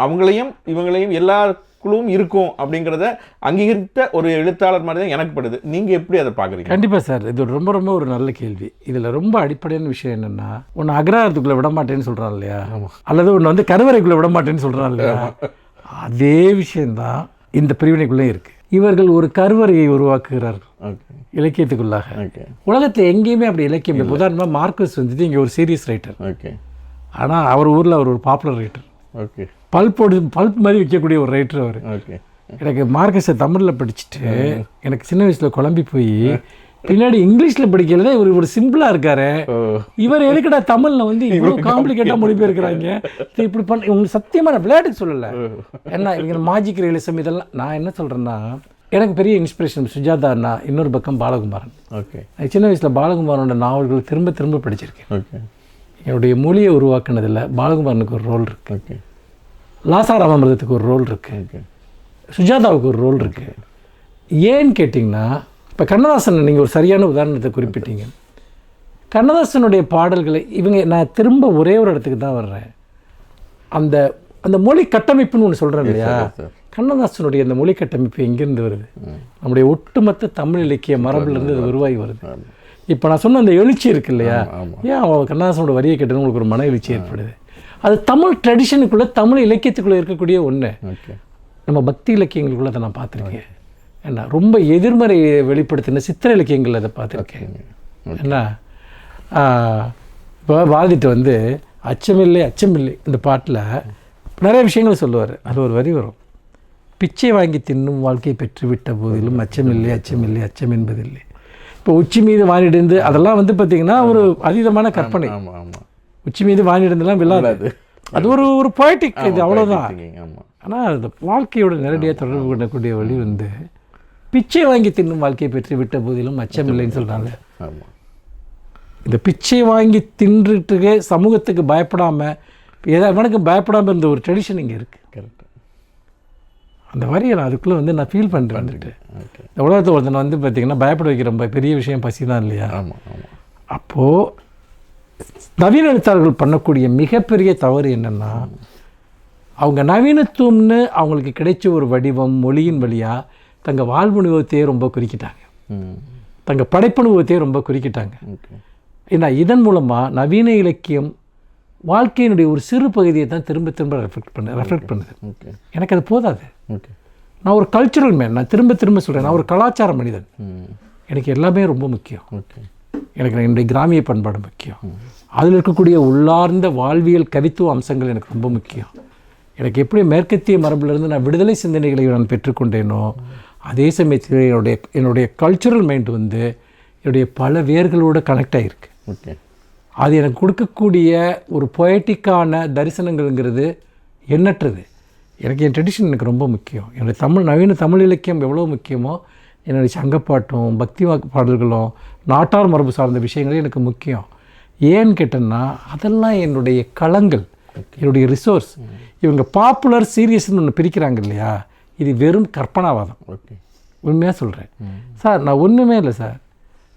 அவங்களையும் இவங்களையும் எல்லா குழுவும் இருக்கும் அப்படிங்கிறத அங்கீகரித்த ஒரு எழுத்தாளர் மாதிரி தான் எனக்கு படுது. நீங்க எப்படி அதை பார்க்குறீங்க கண்டிப்பா சார். இது ரொம்ப ரொம்ப ஒரு நல்ல கேள்வி. இதுல ரொம்ப அடிப்படையான விஷயம் என்னன்னா ஒன்று அக்ரஹாரத்துக்குள்ள விட மாட்டேன்னு சொல்றான் இல்லையா அல்லது ஒன்று வந்து கருவறைக்குள்ள விட மாட்டேன்னு சொல்றான் இல்லையா அதே விஷயம்தான் இந்த பிரிவினைக்குள்ளே இருக்கு. இவர்கள் ஒரு கருவறையை உருவாக்குகிறார்கள். இலக்கியத்துக்குள்ளாக. ஓகே. உலகத்தில் எங்கேயுமே அப்படி இலக்கியம் உதாரணமாக மார்க்கஸ் வந்துட்டு இங்கே ஒரு சீரியஸ் ரைட்டர். ஓகே. ஆனால் அவர் ஊரில் அவர் ஒரு பாப்புலர் ரைட்டர். ஓகே. பல்போடு பல்ப் மாதிரி விற்கக்கூடிய ஒரு ரைட்டர் அவர். ஓகே எனக்கு மார்க்கஸை தமிழில் படிச்சுட்டு எனக்கு சின்ன வயசில் குழம்பி போய் பின்னாடி இங்கிலீஷில் படிக்கிறதே இவர் ஒரு சிம்பிளாக இருக்காரு. இவர் எதுக்குடா தமிழில் வந்து இவ்வளோ காம்ப்ளிகேட்டாக மொழிபெயர்க்கிறாங்க இப்படி பண்ண உங்களுக்கு சத்தியமாக நான் விளையாட்டுக்கு சொல்லலை என்ன இவங்க மாஜிக் ரியலிசம் இதெல்லாம் நான் என்ன சொல்கிறேன்னா எனக்கு பெரிய இன்ஸ்பிரேஷன் சுஜாதா அண்ணா இன்னொரு பக்கம் பாலகுமாரன். ஓகே சின்ன வயசில் பாலகுமாரனோட நாவல்கள் திரும்ப திரும்ப படிச்சிருக்கேன். ஓகே என்னுடைய மொழியை உருவாக்குனதில் பாலகுமாரனுக்கு ஒரு ரோல் இருக்குது ஓகே லாசா ராமமிர்தத்துக்கு ஒரு ரோல் இருக்குது சுஜாதாவுக்கு ஒரு ரோல் இருக்குது ஏன்னு கேட்டிங்கன்னா இப்போ கண்ணதாசன் நீங்கள் ஒரு சரியான உதாரணத்தை குறிப்பிட்டீங்க. கண்ணதாசனுடைய பாடல்களை இவங்க நான் திரும்ப ஒரே ஒரு இடத்துக்கு தான் வர்றேன். அந்த அந்த மொழி கட்டமைப்புன்னு ஒன்று சொல்கிறேன் இல்லையா. கண்ணதாசனுடைய அந்த மொழி கட்டமைப்பு எங்கேருந்து வருது? நம்முடைய ஒட்டுமொத்த தமிழ் இலக்கிய மரபுலேருந்து அது உருவாகி வருது. இப்போ நான் சொன்ன அந்த எழுச்சி இருக்கு இல்லையா. ஏன் அவன் கண்ணதாசனோட வரியை கேட்டது உங்களுக்கு ஒரு மன எழுச்சி ஏற்படுது? அது தமிழ் ட்ரெடிஷனுக்குள்ளே தமிழ் இலக்கியத்துக்குள்ளே இருக்கக்கூடிய ஒன்று நம்ம பக்தி இலக்கியங்களுக்குள்ள அதை நான் பார்த்துருக்கேன். என்ன ரொம்ப எதிர்மறை வெளிப்படுத்தின சித்திர இலக்கியங்கள் அதை பார்த்துருக்கேன். என்ன இப்போ பாரதிட்டு வந்து அச்சமில்லை அச்சமில்லை இந்த பாட்டில் நிறைய விஷயங்கள் சொல்லுவார். அது ஒரு வரி வரும். பிச்சை வாங்கி தின்னும் வாழ்க்கையை பெற்றுவிட்ட போதிலும் அச்சமில்லை அச்சமில்லை அச்சம் என்பதில்லை. இப்போ உச்சி மீது வானிடிந்து அதெல்லாம் வந்து பார்த்திங்கன்னா ஒரு அதீதமான கற்பனை. ஆமா ஆமா. உச்சி மீது வானிடிந்துலாம் விழாது. அது ஒரு ஒரு poetic இது அவ்வளோதான் ஆனால் அந்த வாழ்க்கையோட நேரடியாக தொடர்பு கொள்ளக்கூடிய வழி வந்து பிச்சை வாங்கி தின்னும் வாழ்க்கையை பெற்று விட்ட போதிலும் அச்சமில்லைன்னு சொல்கிறாங்க இந்த பிச்சை வாங்கி தின்றுட்டு சமூகத்துக்கு பயப்படாம எதா எவனுக்கு பயப்படாம இருந்த ஒரு ட்ரெடிஷன் இங்கே இருக்குது கரெக்ட் அந்த வரியை நான் அதுக்குள்ளே வந்து நான் ஃபீல் பண்ணுறேன் இந்த உலகத்தை ஒருத்தனை வந்து பார்த்திங்கன்னா பயப்பட வைக்கிற ரொம்ப பெரிய விஷயம் பசி தான் இல்லையா அப்போது நவீன எழுத்தாளர்கள் பண்ணக்கூடிய மிகப்பெரிய தவறு என்னென்னா அவங்க நவீனத்துவம்னு அவங்களுக்கு கிடைச்ச ஒரு வடிவம் மொழியின் வழியாக தங்கள் வாழ்வனுபவத்தையே ரொம்ப குறிக்கிட்டாங்க. தங்கள் படைப்பனுபவத்தையே ரொம்ப குறிக்கிட்டாங்க. ஏன்னா இதன் மூலமாக நவீன இலக்கியம் வாழ்க்கையினுடைய ஒரு சிறு பகுதியை தான் திரும்ப திரும்ப ரெஃப்ளெக்ட் பண்ண ரெஃப்ளெக்ட் பண்ணுது. எனக்கு அது போதாது. நான் ஒரு கல்ச்சுரல் மேன் நான் திரும்ப திரும்ப சொல்கிறேன் நான் ஒரு கலாச்சார மனிதன். எனக்கு எல்லாமே ரொம்ப முக்கியம். எனக்கு என்னுடைய கிராமிய பண்பாடு முக்கியம். அதில் இருக்கக்கூடிய உள்ளார்ந்த வாழ்வியல் கவித்துவ அம்சங்கள் எனக்கு ரொம்ப முக்கியம். எனக்கு எப்படி மேற்கத்திய மரபிலிருந்து நான் விடுதலை சிந்தனைகளை நான் பெற்றுக்கொண்டேனோ அதே சமயத்தில் என்னுடைய என்னுடைய கல்ச்சுரல் மைண்ட் வந்து என்னுடைய பல வேர்களோடு கனெக்ட் ஆகிருக்கு ஓகே. அது எனக்கு கொடுக்கக்கூடிய ஒரு பொயட்டிக்கான தரிசனங்கள்ங்கிறது எண்ணற்றது. எனக்கு என் ட்ரெடிஷன் எனக்கு ரொம்ப முக்கியம். என்னுடைய தமிழ் நவீன தமிழ் இலக்கியம் எவ்வளோ முக்கியமோ என்னுடைய சங்கப்பாட்டும் பக்தி வாக்கு பாடல்களும் நாட்டார் மரபு சார்ந்த விஷயங்களும் எனக்கு முக்கியம். ஏன்னு கேட்டேன்னா அதெல்லாம் என்னுடைய களங்கள் என்னுடைய ரிசோர்ஸ் இவங்க பாப்புலர் சீரியஸ்னு ஒன்று பிரிக்கிறாங்க இல்லையா? இது வெறும் கற்பனாவாதம். ஓகே. உண்மையாக சொல்கிறேன் சார் நான் ஒன்றுமே இல்லை சார்.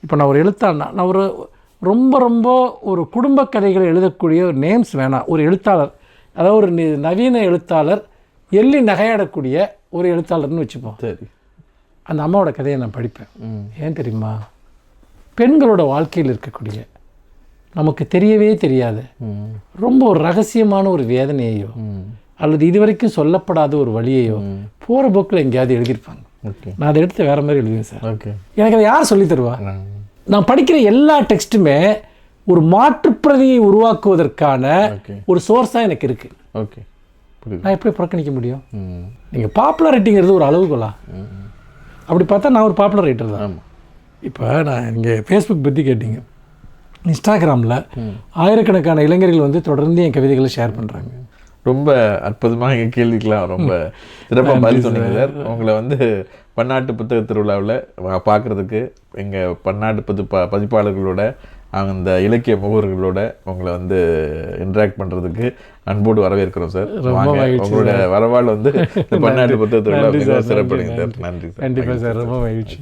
இப்போ நான் ஒரு எழுத்தாளர் நான் ஒரு ரொம்ப ரொம்ப ஒரு குடும்ப கதைகளை எழுதக்கூடிய ஒரு நேம்ஸ் வேணாம். ஒரு எழுத்தாளர் அதாவது ஒரு நவீன எழுத்தாளர் எள்ளி நகையாடக்கூடிய ஒரு எழுத்தாளர்னு வச்சுப்போம். சரி. அந்த அம்மாவோட கதையை நான் படிப்பேன். ஏன் தெரியுமா? பெண்களோட வாழ்க்கையில் இருக்கக்கூடிய நமக்கு தெரியவே தெரியாது. ரொம்ப ஒரு ரகசியமான ஒரு வேதனையையோ அல்லது இதுவரைக்கும் சொல்லப்படாத ஒரு வழியையோ போகிற போக்கில் எங்கேயாவது எழுதியிருப்பாங்க. நான் அதை எடுத்து வேற மாதிரி எழுதுவேன் சார். ஓகே. எனக்கு அதை யார் சொல்லித் தருவா? நான் படிக்கிற எல்லா டெக்ஸ்ட்டுமே ஒரு மாற்றுப்பிரதியை உருவாக்குவதற்கான ஒரு சோர்ஸ் தான் எனக்கு இருக்குது ஓகே. நான் எப்படி புறக்கணிக்க முடியும்? நீங்கள் பாப்புலாரிட்டிங்கிறது ஒரு அளவுகோலா? அப்படி பார்த்தா நான் ஒரு பாப்புலர் ரைட்டர் தான். ஆமாம் இப்போ நான் இங்கே ஃபேஸ்புக் பற்றி கேட்டீங்க. இன்ஸ்டாகிராமில் ஆயிரக்கணக்கான இளைஞர்கள் வந்து தொடர்ந்து என் கவிதைகளை ஷேர் பண்ணுறாங்க ரொம்ப அற்புதமாக எங்கள் கேள்விக்கெலாம் ரொம்ப சிறப்பாக பதில் சொன்னீங்க சார். உங்களை வந்து பன்னாட்டு புத்தக திருவிழாவில் பார்க்குறதுக்கு எங்கள் பன்னாட்டு பதி ப பதிப்பாளர்களோட அந்த இலக்கிய முகவர்களோட உங்களை வந்து இன்ட்ராக்ட் பண்ணுறதுக்கு அன்போடு வரவேற்கிறோம் சார் வாங்க. உங்களோட வரவால் வந்து பன்னாட்டு புத்தக திருவிழா நன்றி மிகவும் சார், சிறப்படைங்க நன்றி, சார் நன்றி சார் கண்டிப்பாக சார் ரொம்ப மகிழ்ச்சி.